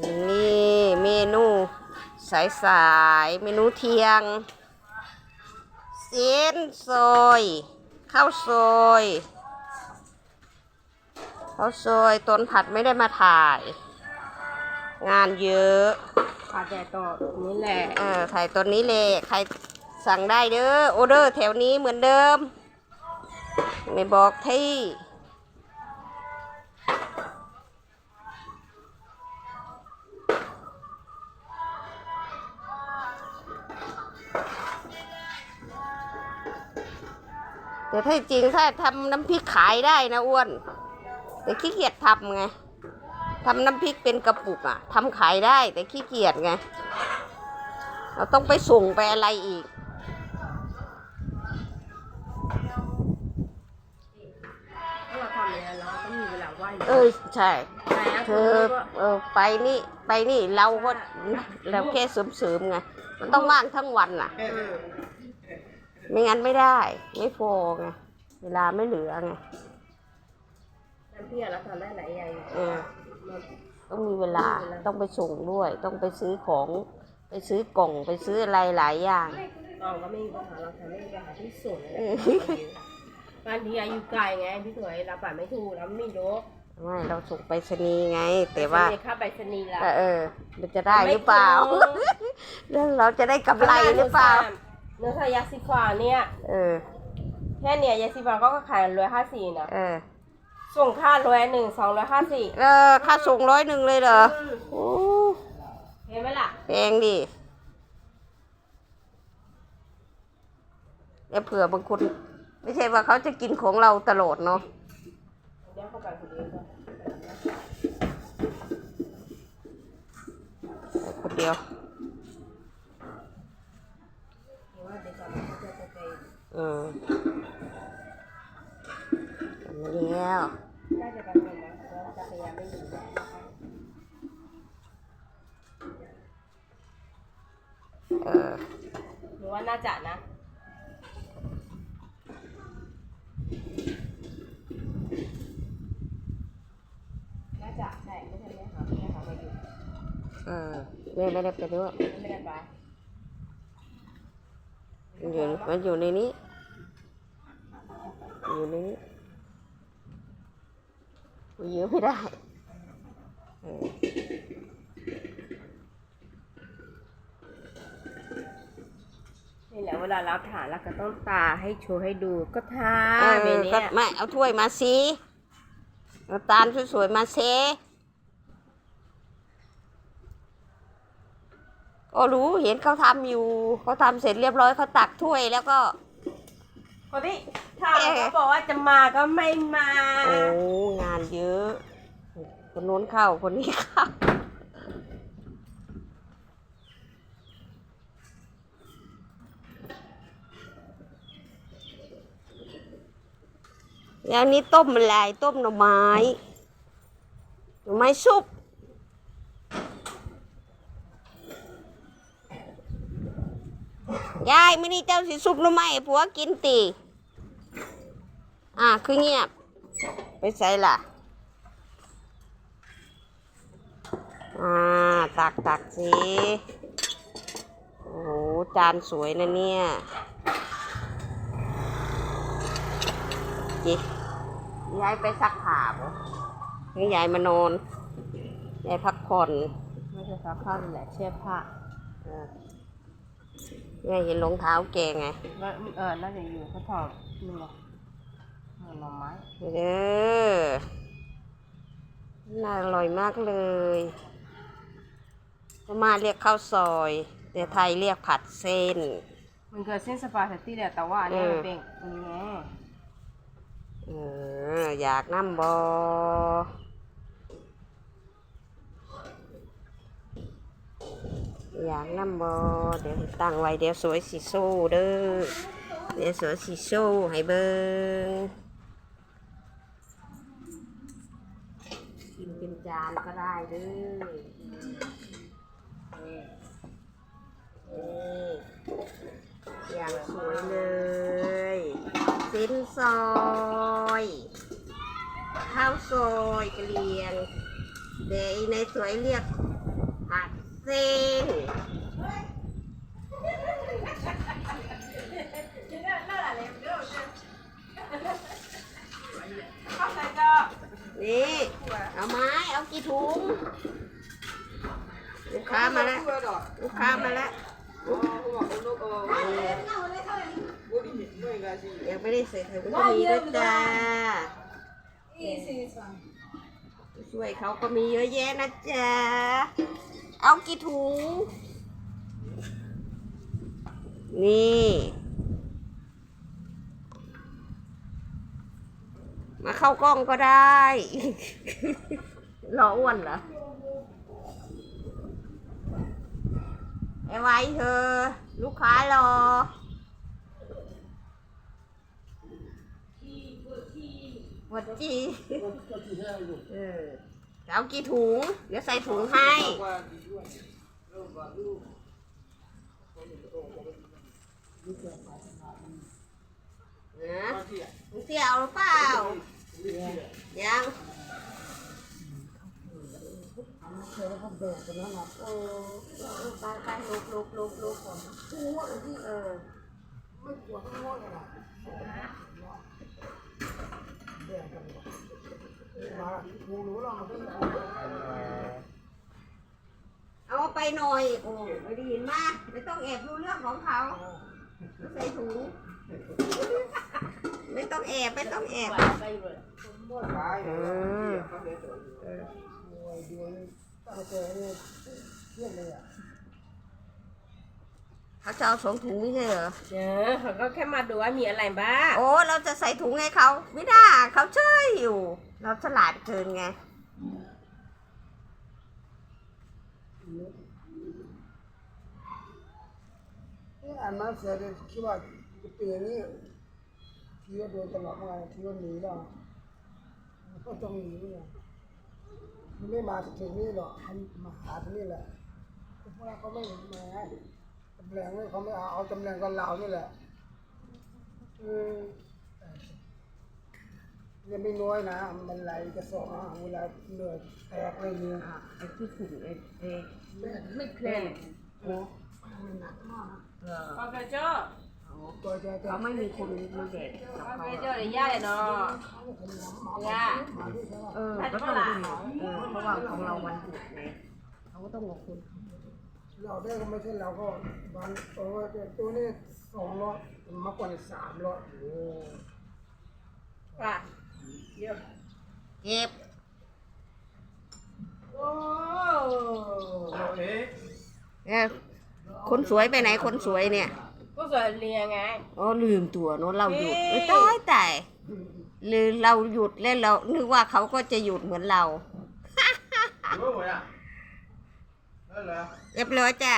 นี่เมนูสายสายๆเมนูเที่ยง เส้นซอยข้าวซอยข้าวซอยต้นผัดไม่ได้มาถ่าย งานเยอะขาแต่ต่อนี่แหละเออไข่ตัวนี้เลยใครสั่งได้เด้อออเดอร์แถวนี้เหมือนเดิม ไม่บอกที่ แต่ถ้าจริงถ้าทำน้ำพริกขายได้นะอ้วน แต่ขี้เกียจทำไงทำน้ำพริกเป็นกระปุกอะทำขายได้แต่ขี้เกียจไง เราต้องไปส่งไปอะไรอีกถ้าเราทำอย่างนั้นเราก็ต้องมีเวลาว่างเออใช่แต่เธอเออไปนี่ไปนี่เราก็เราแค่เสริมๆไง มันต้องว่างทั้งวันน่ะ ไม่งั้นไม่ได้ ไม่พอไงเวลาไม่เหลือไงน้ำพี่เราทำได้หลายอย่างเออต้องมีเวลาต้องไปส่งด้วย ต้องไปซื้อของไปซื้อกล่องไปซื้ออะไรหลายอย่างกองก็ไม่มีปัญหาเราทำไม่มีปัญหาที่ส่งเออบางทีอายุไกลไงพี่สวยเราป่าไม่ถูกเราไม่รู้ไม่เราส่งไปรษณีย์ไง แต่ว่าค่าไปรษณีย์ละแต่เออ มันจะได้หรือเปล่าแล้วเราจะได้กำไรหรือเปล่า เนื้อทายาสีฟ้าเนี่ยเออแค่เนี่ยยาสีฟ้าก็ขายร้อยห้าสี่นะเออส่งค่าร้อยหนึ่งสองร้อยห้าสี่เออค่าส่งร้อยหนึ่งเลยเหรอโอ้เห็นไหมล่ะแพงดิแล้วเผื่อบางคนไม่ใช่ว่าเขาจะกินของเราตลอดเนาะเดี๋ยวเข้าไปคนเดียวก่อน แต่คนเดียว เดี๋ยวว่าเดี๋ยวก่อนเขาจะไป เออทำมา แล้วน่าจะไปเมืองนะเพราะจักรยานไม่อยู่แล้วนะคะเออหรือว่าน่าจะนะน่าจะใช่ไม่ใช่ไหมคะไม่ค่ะมาอยู่เออแม่ไม่ได้ไปด้วยไม่ได้ไปมันอยู่มันอยู่ในนี้อยู่ในนี้ กูยืมไม่ได้เออนี่แหละเวลารับฐานเราก็ต้องตาให้โชว์ให้ดูก็ทาเอแบบอนี้ก็ไม่เอาถ้วยมาสิเอาตาลสวยๆมาเซก็รู้เห็นเขาทำอยู่เขาทำเสร็จเรียบร้อยเขาตักถ้วยแล้วก็ คนที่ ถามก็บอกว่าจะมาก็ไม่มา โอ้งานเยอะ คนโน้นเข้าคนนี้เข้าแล้วนี้ต้มอะไรต้มหน่อไม้ หน่อไม้ซุปยายไม่นี่เจ้าสิซุปหน่อไม้ผัวกินตี อะคือเงียบ ไปใส่ล่ะ อ่า ตักตักสิ โอ้โห จานสวยนะเนี่ยจิยายไปซักผ้าบ่หรือยายมานอน ยายพักผ่อน ไม่ใช่ซักผ้าแหละเชือผ้าเออยายเห็นรองเท้าแกไงว่าเออ น่าจะอยู่เขาถอดนี่ไงเหมือน หน่อไม้เด้อน่าอร่อยมากเลยพม่าเรียกข้าวซอย แต่ไทยเรียกผัดเส้น มันเกิดเส้นสปาเกตตี้แหละแต่ว่าอันนี้มันเออเป็นอันนี้ไงเอออยากน้ำบออยากน้ำบอเดี๋ยวตั้งไว้เดี๋ยวสวยสีโซ่เด้อเดี๋ยวสวยสีโซ่ให้เบิ้งกินเป็น จานก็ได้เด้อนี่นี่อย่างสวยเลยสิ้นซอยข้าวซอยกลียง เดี๋ยวในสวยเรียกเซ็ง นี่ เอาไม้ เอากี่ถุง ลูกค้ามาแล้ว ลูกค้ามาแล้วยังไม่ได้เสร็จเลยก็มีด้วยจ้าช่วยเขาก็มีเยอะแยะนะจ๊ะ เอากี่ถุง นี่ มาเข้ากล้องก็ได้รออ้วนเหรอไอ้ไว้เธอ ลูกค้ารอหมดจีเออเอากี่ถุง เดี๋ยวใส่ถุงให้ นะมึงเสียเอาหรือเปล่า ยังโอ้ไปไปลุกลุกลุกลุกเออเอาไปหน่อยโอ้ไม่ได้ยินมากไม่ต้องแอบรู้เรื่องของเขาใส่ถุง ไม่ต้องแอบไม่ต้องแอบเออเขาจะเอาสองถุงไม่ใช่เหรอ เออเขาก็แค่มาดูว่ามีอะไรบ้างโอ้เราจะใส่ถุงให้เขาไม่ได้เขาเชยอยู่ เราฉลาดเกินไงนี่อ่านมาเสีย เลยคิดว่าปีนี้คิดว่าโดนตลอดมาคิดว่าหนีแล้วก็ต้องหนีเนี่ยมันไม่มาถึงนี่หรอกมันมาหาที่นี่แหละเพราะว่าเขาไม่มาตำแหน่งไม่เขาไม่เอาเอาตำแหน่งกับเรานี่แหละเออยังไม่น้อยนะ มันไหลกระสอบอาหารเวลาเหนื่อยแตกเลยเนี่ยอะไอ้ที่ถุงไอ้ไอ้ไม่เคลื่อนโอ้มันหนักมากนะเออพอกระเจ้าตัวจะจะ เขาไม่มีคนมาแดกกับเขากระเจ้าเลยย่าเลยเนาะย่าเออก็ต้องดูเออเพราะว่าของเราวันหยุดไงเขาก็ต้องบอกคุณเราได้ก็ไม่ใช่เราก็บางตัวตัวนี้สองร้อยมากกว่าสามร้อยโอ้ป่ะเยอะเก็บโอ้เนี่ยคนสวยไปไหนคนสวยเนี่ย ก็สวยเรียไง อ๋อลืมตัวเนอะเราหยุดเฮ้เอ้ยยตายตายหรือเราหยุดแล้วเรานึกว่าเขาก็จะหยุดเหมือนเรา รู้ไหมอะเออเหรอ เรียบร้อยจ้ะ